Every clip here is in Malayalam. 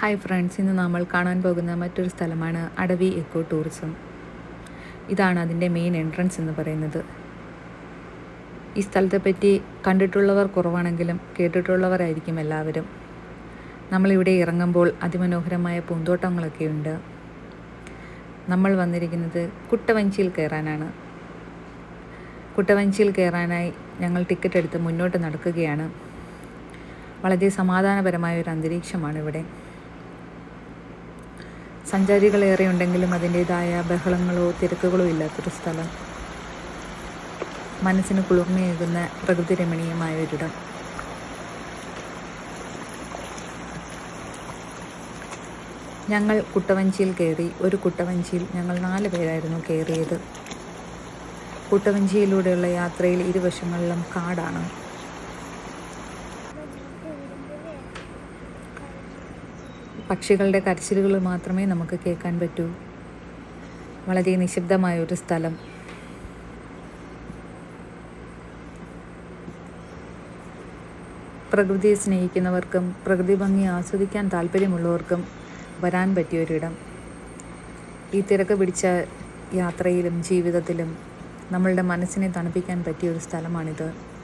ഹായ് ഫ്രണ്ട്സ് ഇന്ന് നമ്മൾ കാണാൻ പോകുന്ന മറ്റൊരു സ്ഥലമാണ് അടവി എക്കോ ടൂറിസം ഇതാണ് അതിന്റെ മെയിൻ എൻട്രൻസ് എന്ന് പറയുന്നത്. ഈ സ്ഥലത്തെ പറ്റി കണ്ടിട്ടുള്ളവർ കുറവാണെങ്കിലും കേട്ടിട്ടുള്ളവരായിരിക്കും എല്ലാവരും. നമ്മളിവിടെ ഇറങ്ങുമ്പോൾ അതിമനോഹരമായ പൂന്തോട്ടങ്ങളൊക്കെ ഉണ്ട്. നമ്മൾ വന്നിരിക്കുന്നത് കുട്ടവഞ്ചിയിൽ കയറാനാണ്. കുട്ടവഞ്ചിയിൽ കയറാനായി ഞങ്ങൾ ടിക്കറ്റ് എടുത്ത് മുന്നോട്ട് നടക്കുകയാണ്. വളരെ സമാധാനപരമായ ഒരു അന്തരീക്ഷമാണ് ഇവിടെ. സഞ്ചാരികളേറെ ഉണ്ടെങ്കിലും അതിന്റേതായ ബഹളങ്ങളോ തിരക്കുകളോ ഇല്ലാത്തൊരു സ്ഥലം. മനസ്സിന് കുളിർമയേകുന്ന പ്രകൃതി രമണീയമായ ഒരിടം. ഞങ്ങൾ കുട്ടവഞ്ചിയിൽ കയറി ഒരു കുട്ടവഞ്ചിയിൽ ഞങ്ങൾ നാല് പേരായിരുന്നു കയറിയത്. കുട്ടവഞ്ചിയിലൂടെയുള്ള യാത്രയിൽ ഇരുവശങ്ങളിലും കാടാണ്. പക്ഷികളുടെ കരച്ചിലുകൾ മാത്രമേ നമുക്ക് കേൾക്കാൻ പറ്റൂ. വളരെ നിശബ്ദമായ ഒരു സ്ഥലം. പ്രകൃതിയെ സ്നേഹിക്കുന്നവർക്കും പ്രകൃതി ഭംഗി ആസ്വദിക്കാൻ താല്പര്യമുള്ളവർക്കും വരാൻ പറ്റിയൊരിടം. ഈ തിരക്ക് പിടിച്ച യാത്രയിലും ജീവിതത്തിലും നമ്മളുടെ മനസ്സിനെ തണുപ്പിക്കാൻ പറ്റിയ ഒരു സ്ഥലമാണിത്.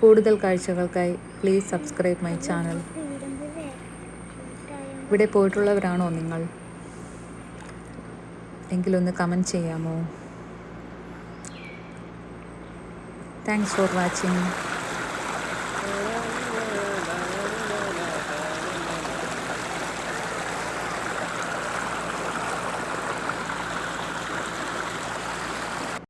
കൂടുതൽ കാഴ്ചകൾക്കായി പ്ലീസ് സബ്സ്ക്രൈബ് മൈ ചാനൽ ഇവിടെ പോയിട്ടുള്ളവരാണോ നിങ്ങൾ? എങ്കിലൊന്ന് കമന്റ് ചെയ്യാമോ? Thanks for watching